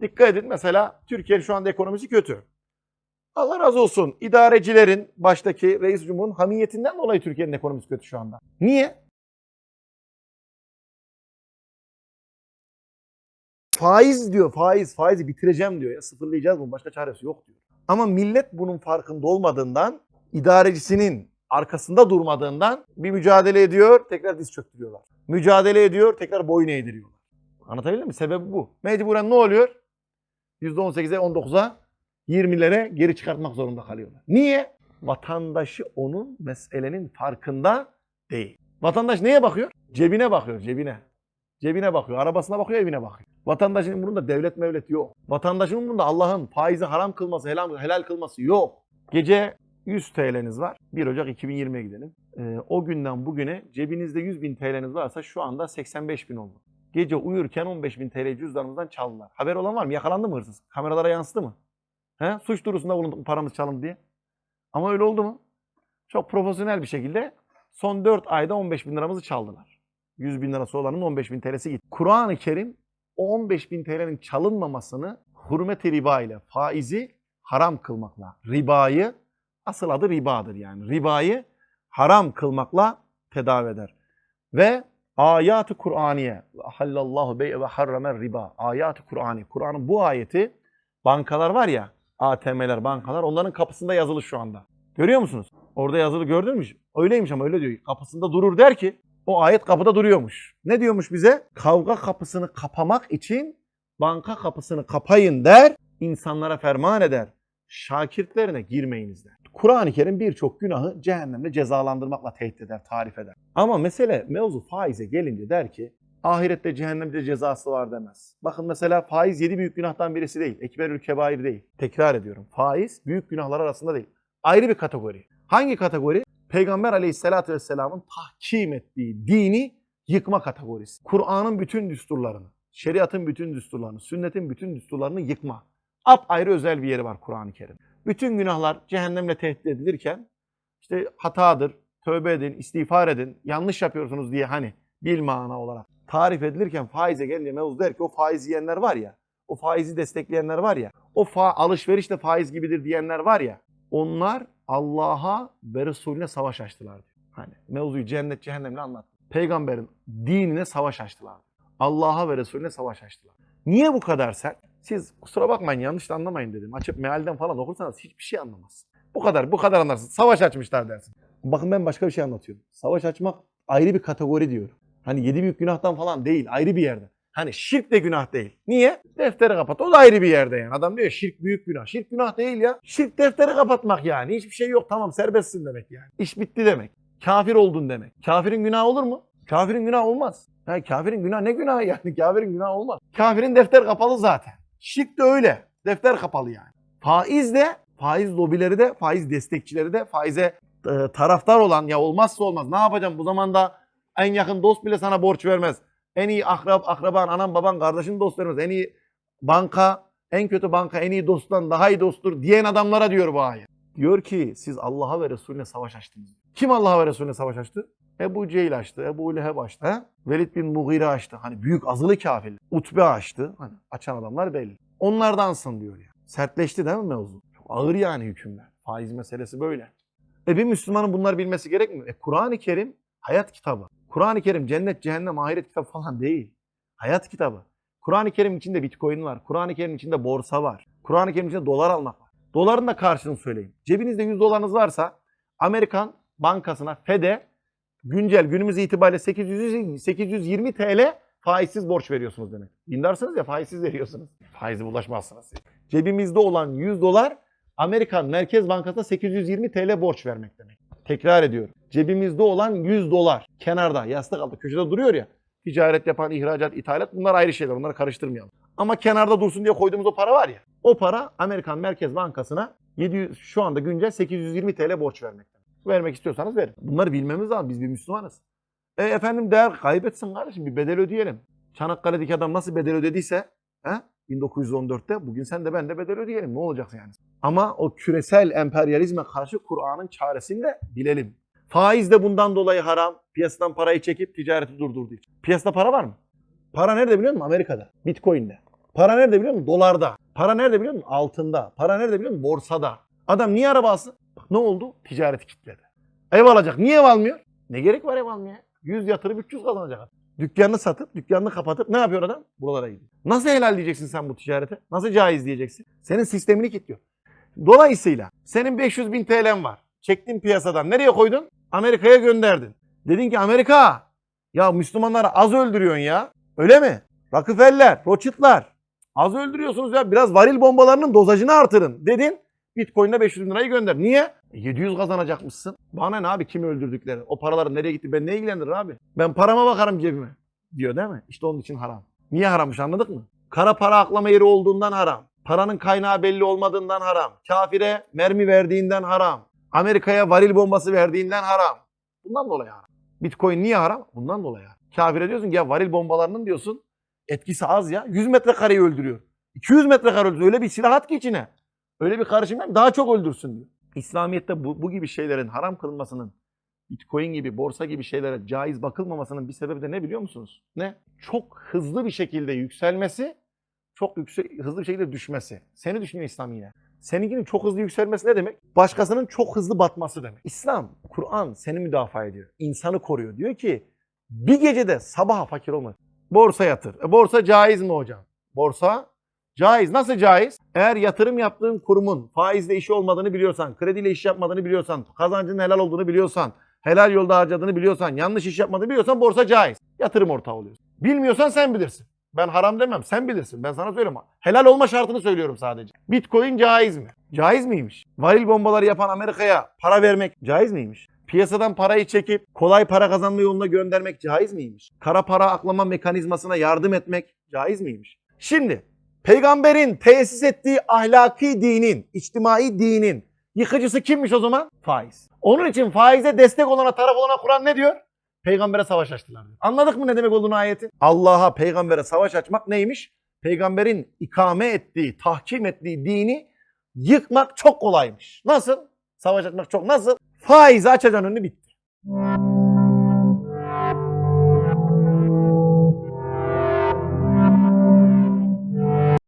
Dikkat edin mesela Türkiye'nin şu anda ekonomisi kötü. Allah razı olsun idarecilerin baştaki reis cumhurun hamiyetinden dolayı Türkiye'nin ekonomisi kötü şu anda. Niye? Faiz diyor faiz faizi bitireceğim diyor ya sıfırlayacağız bunu başka çaresi yok diyor. Ama millet bunun farkında olmadığından idarecisinin arkasında durmadığından bir mücadele ediyor tekrar diz çöktürüyorlar. Mücadele ediyor tekrar boyun eğdiriyorlar. Anlatabildim mi? Sebebi bu. Mecburen ne oluyor? %18'e 19'a 20'lere geri çıkartmak zorunda kalıyorlar. Niye? Vatandaşı onun meselenin farkında değil. Vatandaş neye bakıyor? Cebine bakıyor, cebine. Cebine bakıyor, arabasına bakıyor, evine bakıyor. Vatandaşın umurunda devlet mevlet yok. Vatandaşın umurunda Allah'ın faizi haram kılması, helal, helal kılması yok. Gece 100 TL'niz var. 1 Ocak 2020'ye gidelim. Ee, o günden bugüne cebinizde 100 bin TL'niz varsa şu anda 85 bin oldu. Gece uyurken 15 bin TL cüzdanımızdan çaldılar. Haber olan var mı? Yakalandı mı hırsız? Kameralara yansıdı mı? He? Suç duyurusunda bulunduk paramız çalındı diye. Ama öyle oldu mu? Çok profesyonel bir şekilde son 4 ayda 15 bin liramızı çaldılar. 100 bin lirası olanın 15 bin TL'si gitti. Kur'an-ı Kerim o 15 bin TL'nin çalınmamasını hürmet-i riba ile faizi haram kılmakla, ribayı asıl adı ribadır yani. Ribayı haram kılmakla tedavi eder. Ve ayat-ı Kur'aniye hallallahu bey ve harramer riba. Ayat-ı Kur'ani. Kur'an'ın bu ayeti bankalar var ya ATM'ler, bankalar onların kapısında yazılı şu anda. Görüyor musunuz? Orada yazılı gördün mü? Öyleymiş ama öyle diyor. Kapısında durur der ki o ayet kapıda duruyormuş. Ne diyormuş bize? Kavga kapısını kapamak için banka kapısını kapayın der. insanlara ferman eder. Şakirtlerine girmeyiniz der. Kur'an-ı Kerim birçok günahı cehennemle cezalandırmakla tehdit eder, tarif eder. Ama mesele mevzu faize gelince der ki ahirette cehennemde cezası var demez. Bakın mesela faiz yedi büyük günahtan birisi değil. Ekberül kebair değil. Tekrar ediyorum. Faiz büyük günahlar arasında değil. Ayrı bir kategori. Hangi kategori? Peygamber aleyhissalatü vesselamın tahkim ettiği dini yıkma kategorisi. Kur'an'ın bütün düsturlarını, şeriatın bütün düsturlarını, sünnetin bütün düsturlarını yıkma. Ap ayrı özel bir yeri var Kur'an-ı Kerim. Bütün günahlar cehennemle tehdit edilirken işte hatadır, tövbe edin, istiğfar edin, yanlış yapıyorsunuz diye hani bil mana olarak tarif edilirken faize gelince mevzu der ki o faiz yiyenler var ya, o faizi destekleyenler var ya, o fa alışveriş de faiz gibidir diyenler var ya, onlar Allah'a ve Resulüne savaş açtılar. Hani mevzuyu cennet cehennemle anlat. Peygamberin dinine savaş açtılar. Allah'a ve Resulüne savaş açtılar. Niye bu kadar sert? Siz kusura bakmayın yanlış anlamayın dedim. Açıp mealden falan okursanız hiçbir şey anlamazsın. Bu kadar, bu kadar anlarsın. Savaş açmışlar dersin. Bakın ben başka bir şey anlatıyorum. Savaş açmak ayrı bir kategori diyorum. Hani yedi büyük günahtan falan değil, ayrı bir yerde. Hani şirk de günah değil. Niye? Defteri kapat. O da ayrı bir yerde yani. Adam diyor şirk büyük günah. Şirk günah değil ya. Şirk defteri kapatmak yani. Hiçbir şey yok. Tamam serbestsin demek yani. İş bitti demek. Kafir oldun demek. Kafirin günahı olur mu? Kafirin günahı olmaz. Ya kafirin günah ne günahı yani? Kafirin günahı olmaz. Kafirin defter kapalı zaten. Şirk de öyle. Defter kapalı yani. Faiz de, faiz lobileri de, faiz destekçileri de, faize e, taraftar olan ya olmazsa olmaz. Ne yapacağım bu zamanda en yakın dost bile sana borç vermez. En iyi akrab, akraban, anan, baban, kardeşin dost vermez. En iyi banka, en kötü banka en iyi dosttan daha iyi dosttur diyen adamlara diyor bu ayet. Diyor ki siz Allah'a ve Resulüne savaş açtınız. Kim Allah'a ve Resulüne savaş açtı? Ebu Cehil açtı, Ebu Leheb açtı. He? Velid bin Mughire açtı. Hani büyük azılı kafirler. Utbe açtı. Hani açan adamlar belli. Onlardansın diyor ya. Sertleşti değil mi mevzu? Çok ağır yani hükümler. Faiz meselesi böyle. E bir Müslümanın bunları bilmesi gerekmiyor. E Kur'an-ı Kerim hayat kitabı. Kur'an-ı Kerim cennet, cehennem, ahiret kitabı falan değil. Hayat kitabı. Kur'an-ı Kerim içinde bitcoin var. Kur'an-ı Kerim içinde borsa var. Kur'an-ı Kerim içinde dolar almak var. Doların da karşılığını söyleyeyim. Cebinizde 100 dolarınız varsa Amerikan bankasına FED'e güncel günümüz itibariyle 800, 820 TL faizsiz borç veriyorsunuz demek. Dindarsınız ya faizsiz veriyorsunuz. Faizi bulaşmazsınız. Cebimizde olan 100 dolar Amerikan Merkez Bankası'na 820 TL borç vermek demek. Tekrar ediyorum. Cebimizde olan 100 dolar kenarda yastık altı köşede duruyor ya. Ticaret yapan, ihracat, ithalat bunlar ayrı şeyler. Bunları karıştırmayalım. Ama kenarda dursun diye koyduğumuz o para var ya. O para Amerikan Merkez Bankası'na 700 şu anda güncel 820 TL borç vermekte. Vermek istiyorsanız verin. Bunları bilmemiz lazım. Biz bir Müslümanız. E efendim değer kaybetsin kardeşim bir bedel ödeyelim. Çanakkale'deki adam nasıl bedel ödediyse he? 1914'te bugün sen de ben de bedel ödeyelim. Ne olacak yani? Ama o küresel emperyalizme karşı Kur'an'ın çaresini de bilelim. Faiz de bundan dolayı haram. Piyasadan parayı çekip ticareti durdurduğu için. Piyasada para var mı? Para nerede biliyor musun? Amerika'da. Bitcoin'de. Para nerede biliyor musun? Dolarda. Para nerede biliyor musun? Altında. Para nerede biliyor musun? Borsada. Adam niye araba alsın? Bak ne oldu? Ticareti kitledi. Ev alacak. Niye ev almıyor? Ne gerek var ev almaya? 100 yatırıp 300 kazanacak. Dükkanını satıp, dükkanını kapatıp ne yapıyor adam? Buralara gidiyor. Nasıl helal diyeceksin sen bu ticarete? Nasıl caiz diyeceksin? Senin sistemini kilitliyor. Dolayısıyla senin 500 bin TL'n var. Çektin piyasadan. Nereye koydun? Amerika'ya gönderdin. Dedin ki Amerika ya Müslümanları az öldürüyorsun ya. Öyle mi? Rockefeller, Rothschild'lar. Az öldürüyorsunuz ya. Biraz varil bombalarının dozajını artırın. Dedin. Bitcoin'de 500 bin lirayı gönder. Niye? E, 700 kazanacakmışsın. Bana ne abi kimi öldürdükleri? O paraların nereye gitti? Ben ne ilgilendirir abi? Ben parama bakarım cebime. Diyor değil mi? İşte onun için haram. Niye harammış anladık mı? Kara para aklama yeri olduğundan haram. Paranın kaynağı belli olmadığından haram. Kafire mermi verdiğinden haram. Amerika'ya varil bombası verdiğinden haram. Bundan dolayı haram. Bitcoin niye haram? Bundan dolayı haram. Kafire diyorsun ki ya varil bombalarının diyorsun etkisi az ya. 100 metrekareyi öldürüyor. 200 metrekare öldürüyor. Öyle bir silah at ki içine. Öyle bir karışım daha çok öldürsün diyor. İslamiyet'te bu, bu gibi şeylerin haram kılınmasının Bitcoin gibi, borsa gibi şeylere caiz bakılmamasının bir sebebi de ne biliyor musunuz? Ne? Çok hızlı bir şekilde yükselmesi, çok yüksek, hızlı bir şekilde düşmesi. Seni düşünüyor İslam yine. Seninkinin çok hızlı yükselmesi ne demek? Başkasının çok hızlı batması demek. İslam, Kur'an seni müdafaa ediyor. İnsanı koruyor. Diyor ki bir gecede sabaha fakir olma. Borsa yatır. E, borsa caiz mi hocam? Borsa caiz. Nasıl caiz? Eğer yatırım yaptığın kurumun faizle işi olmadığını biliyorsan, krediyle iş yapmadığını biliyorsan, kazancının helal olduğunu biliyorsan, helal yolda harcadığını biliyorsan, yanlış iş yapmadığını biliyorsan borsa caiz. Yatırım ortağı oluyorsun. Bilmiyorsan sen bilirsin. Ben haram demem. Sen bilirsin. Ben sana söylüyorum. Helal olma şartını söylüyorum sadece. Bitcoin caiz mi? Caiz miymiş? Varil bombaları yapan Amerika'ya para vermek caiz miymiş? Piyasadan parayı çekip kolay para kazanma yoluna göndermek caiz miymiş? Kara para aklama mekanizmasına yardım etmek caiz miymiş? Şimdi peygamberin tesis ettiği ahlaki dinin, içtimai dinin yıkıcısı kimmiş o zaman? Faiz. Onun için faize destek olana, taraf olana Kur'an ne diyor? Peygambere savaş açtılar. Anladık mı ne demek olduğunu ayetin? Allah'a, peygambere savaş açmak neymiş? Peygamberin ikame ettiği, tahkim ettiği dini yıkmak çok kolaymış. Nasıl? Savaş açmak çok nasıl? Faizi açacaksın önünü bitti.